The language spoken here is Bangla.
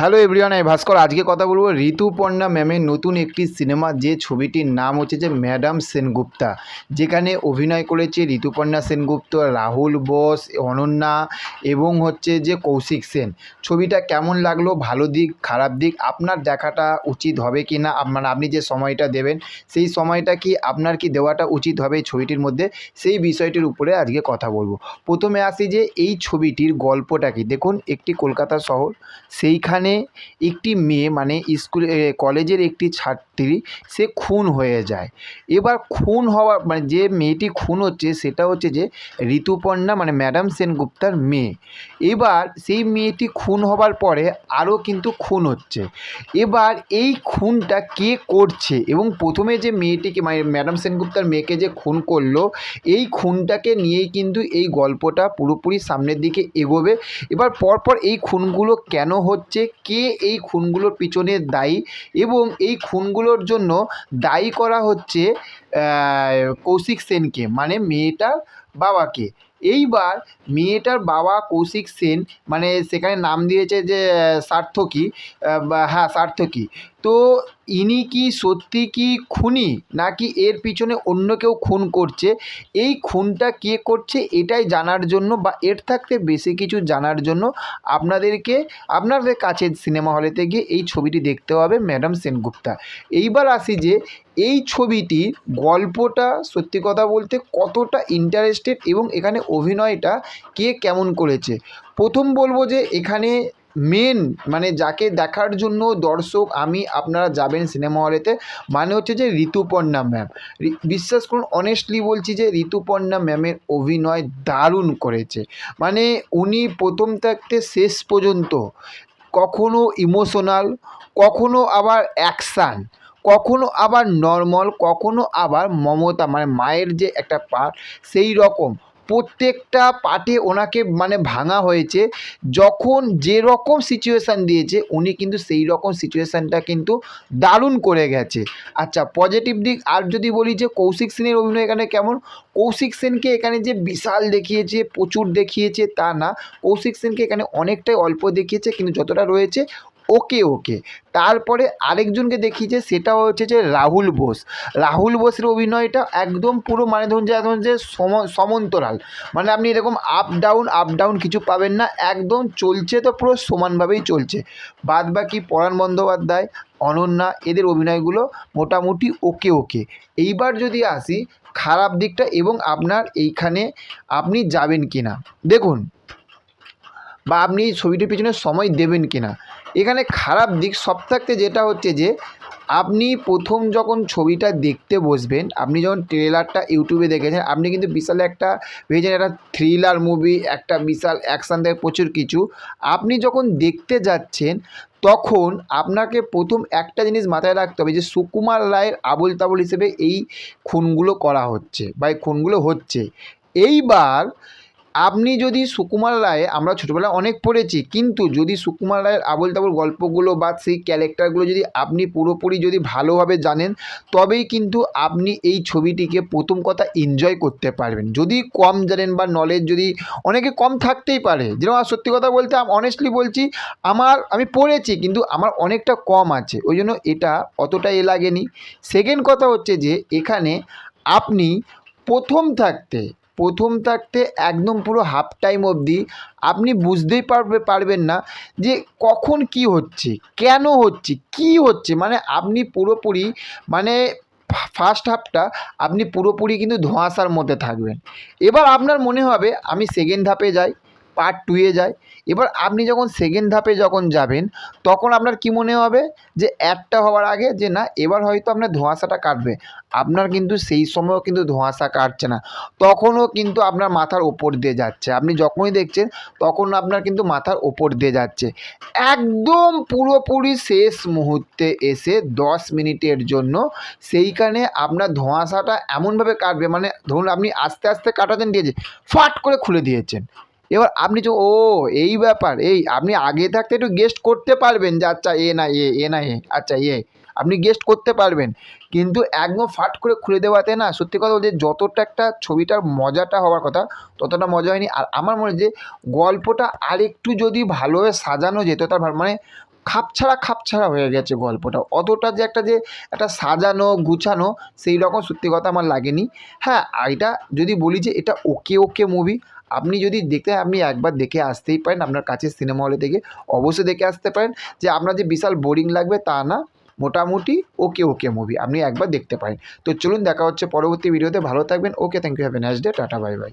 হ্যালো এভরিওয়ান, আমি ভাস্কর। আজকে কথা বলব ঋতুপর্ণা ম্যামের নতুন একটি সিনেমা যে ছবিটির নাম হচ্ছে যে ম্যাডাম সেনগুপ্তা, যেখানে অভিনয় করেছে ঋতুপর্ণা সেনগুপ্ত, রাহুল বোস, অনন্যা এবং হচ্ছে যে কৌশিক সেন। ছবিটা কেমন লাগল? ভালো দিক, খারাপ দিক? আপনার দেখাটা উচিত হবে কি না? মানে আপনি যে সময়টা দেবেন, সেই সময়টা কি আপনার কি দেওয়াটা উচিত হবে এই ছবিটির মধ্যে? সেই বিষয়টির উপরে আজকে কথা বলব। প্রথমে আসি যে এই ছবিটির গল্পটা কি? দেখুন, একটি কলকাতা শহর, সেইখানে একটি মেয়ে মানে স্কুল কলেজের একটি ছাত্রী সে খুন হয়ে যায়। এবার খুন হওয়ার মানে যে মেয়েটি খুন হচ্ছে সেটা হচ্ছে যে ঋতুপর্ণা মানে ম্যাডাম সেনগুপ্তার মেয়ে। এবার সেই মেয়েটি খুন হবার পরে আরও কিন্তু খুন হচ্ছে। এবার এই খুনটা কে করছে এবং প্রথমে যে মেয়েটিকে মানে ম্যাডাম সেনগুপ্তার মেয়েকে যে খুন করল, এই খুনটাকে নিয়েই কিন্তু এই গল্পটা পুরোপুরি সামনের দিকে এগোবে। এবার পরপর এই খুনগুলো কেন হচ্ছে? কে এই খুনগুলোর পিছনে দায়ী? এবং এই খুনগুলোর জন্য দায়ী করা হচ্ছে কৌশিক সেনকে মানে মেয়েটার বাবাকে। এইবার মেয়েটার বাবা কৌশিক সেন মানে সেখানে নাম দিয়েছে যে সার্থকী হ্যাঁ সার্থকী। তো ইনি কি সত্যি কি খুনি, নাকি এর পিছনে অন্য কেউ খুন করছে? এই খুনটা কে করছে এটাই জানার জন্য বা এর থাকতে বেশি কিছু জানার জন্য আপনাদেরকে, আপনাদের কাছে সিনেমা হলেতে গিয়ে এই ছবিটি দেখতে হবে ম্যাডাম সেনগুপ্তা। এইবার আসি যে, এই ছবিটির গল্পটা সত্যি কথা বলতে কতটা ইন্টারেস্টেড এবং এখানে অভিনয়টা কে কেমন করেছে? প্রথম বলব যে এখানে মেন মানে যাকে দেখার জন্য দর্শক, আমি আপনারা যাবেন সিনেমা হলেতে মানে হচ্ছে যে ঋতুপর্ণা ম্যাম বিশ্বাস করুন অনেস্টলি বলছি যে ঋতুপর্ণা ম্যামের অভিনয় দারুণ করেছে। মানে উনি প্রথম থাকতে শেষ পর্যন্ত কখনো ইমোশনাল কখনো আবার অ্যাকশান কখনো আবার নর্মাল কখনো আবার মমতা মানে মায়ের যে একটা পার্ট সেই রকম। প্রত্যেকটা পার্টে ওনাকে মানে ভাঙা হয়েছে। যখন যে রকম সিচুয়েশান দিয়েছে, উনি কিন্তু সেই রকম সিচুয়েশানটা কিন্তু দারুণ করে গেছে। আচ্ছা পজিটিভ দিক আর যদি বলি যে কৌশিক সেনের অভিনয় এখানে কেমন? কৌশিক সেনকে এখানে যে বিশাল দেখিয়েছে, প্রচুর দেখিয়েছে তা না। কৌশিক সেনকে এখানে অনেকটাই অল্প দেখিয়েছে, কিন্তু যতটা রয়েছে ওকে ওকে। তারপরে আরেকজনকে দেখিয়েছে সেটা হচ্ছে যে রাহুল বোস। রাহুল বোসের অভিনয়টা একদম পুরো মানে ধরুন যে একদম যে সম- সমান্তরাল। মানে আপনি এরকম আপ ডাউন আপ ডাউন কিছু পাবেন না, একদম চলছে তো পুরো সমানভাবেই চলছে। বাদ বাকি পরাণ বন্দ্যোপাধ্যায়, অনন্যা, এদের অভিনয়গুলো মোটামুটি ওকে ওকে। এইবার যদি আসি, খারাপ দিকটা এবং আপনার এইখানে আপনি যাবেন কি না দেখুন, বা আপনি এই ছবিটির পিছনে সময় দেবেন কি না এখানে খারাপ দিক সব থাকতে যেটা হচ্ছে যে, আপনি প্রথম যখন ছবিটা দেখতে বসবেন, আপনি যখন ট্রেলারটা ইউটিউবে দেখেছেন, আপনি কিন্তু বিশাল একটা ভেবেছেন একটা থ্রিলার মুভি একটা বিশাল অ্যাকশান থেকে প্রচুর কিছু। আপনি যখন দেখতে যাচ্ছেন, তখন আপনাকে প্রথম একটা জিনিস মাথায় রাখতে হবে যে, সুকুমার রায়ের আবল তাবল হিসেবে এই খুনগুলো করা হচ্ছে বা এই খুনগুলো হচ্ছে। এইবার আপনি যদি সুকুমার রায়, আমরা ছোটোবেলায় অনেক পড়েছি, কিন্তু যদি সুকুমার রায়ের আবল তাবল গল্পগুলো বা সেই ক্যারেক্টারগুলো যদি আপনি পুরোপুরি যদি ভালোভাবে জানেন, তবেই কিন্তু আপনি এই ছবিটিকে প্রথম কথা এনজয় করতে পারবেন। যদি কম জানেন বা নলেজ যদি অনেকে কম থাকতেই পারে যেরকম আর সত্যি কথা বলতে অনেস্টলি বলছি, আমার, আমি পড়েছি, কিন্তু আমার অনেকটা কম আছে, ওই জন্য এটা অতটা এ লাগেনি। সেকেন্ড কথা হচ্ছে যে, এখানে আপনি প্রথম থাকতে প্রথম থাকতে একদম পুরো হাফ টাইম অবধি আপনি বুঝতেই পারবে, পারবেন না যে কখন কি হচ্ছে, কেন হচ্ছে, কি হচ্ছে মানে আপনি পুরোপুরি মানে ফার্স্ট হাফটা আপনি পুরোপুরি কিন্তু ধোঁয়াশার মধ্যে থাকবেন। এবার আপনার মনে হবে, আমি সেকেন্ড ধাপে যাই পার্ট টুয়ে যায়। এবার আপনি যখন সেকেন্ড ধাপে যখন যাবেন, তখন আপনার কি মনে হবে? যে একটা হওয়ার আগে যে না, এবার হয়তো আপনার ধোঁয়াশাটা কাটবে। আপনার কিন্তু সেই সময়ও কিন্তু ধোঁয়াশা কাটছে না। তখনও কিন্তু আপনার মাথার ওপর দিয়ে যাচ্ছে। আপনি যখনই দেখছেন, তখন আপনার কিন্তু মাথার ওপর দিয়ে যাচ্ছে। একদম পুরোপুরি শেষ মুহূর্তে এসে দশ মিনিটের জন্য সেইখানে আপনার ধোঁয়াশাটা এমনভাবে কাটবে মানে ধরুন আপনি আস্তে আস্তে কাটাতেন দিয়েছে ফাট করে খুলে দিয়েছেন। এবার আপনি যে, ও, এই ব্যাপার, এই আপনি আগে থাকতে একটু গেস্ট করতে পারবেন যে আচ্ছা এ না, এ এ না, এ আচ্ছা এ, আপনি গেস্ট করতে পারবেন। কিন্তু একদম ফাট করে খুলে দেওয়াতে না, সত্যি কথা বলতে যতটা একটা ছবিটার মজাটা হওয়ার কথা, ততটা মজা হয়নি। আর আমার মনে যে, গল্পটা আরেকটু যদি ভালোভাবে সাজানো যেত, তার মানে খাপছাড়া খাপছাড়া হয়ে গেছে গল্পটা। অতটা যে একটা যে, একটা সাজানো, গুছানো, সেই রকম সত্যি কথা আমার লাগেনি। হ্যাঁ এটা যদি বলি যে, এটা ওকে ওকে মুভি আপনি যদি দেখতে আপনি একবার দেখে আসতেই পারেন আপনার কাছের সিনেমা হলে থেকে অবশ্যই দেখে আসতে পারেন যে আপনার যে বিশাল বোরিং লাগবে তা না, মোটামুটি ওকে ওকে মুভি আপনি একবার দেখতে পারেন। তো চলুন দেখা হচ্ছে পরবর্তী ভিডিওতে ভালো থাকবেন okay thank you have a nice day tata bye bye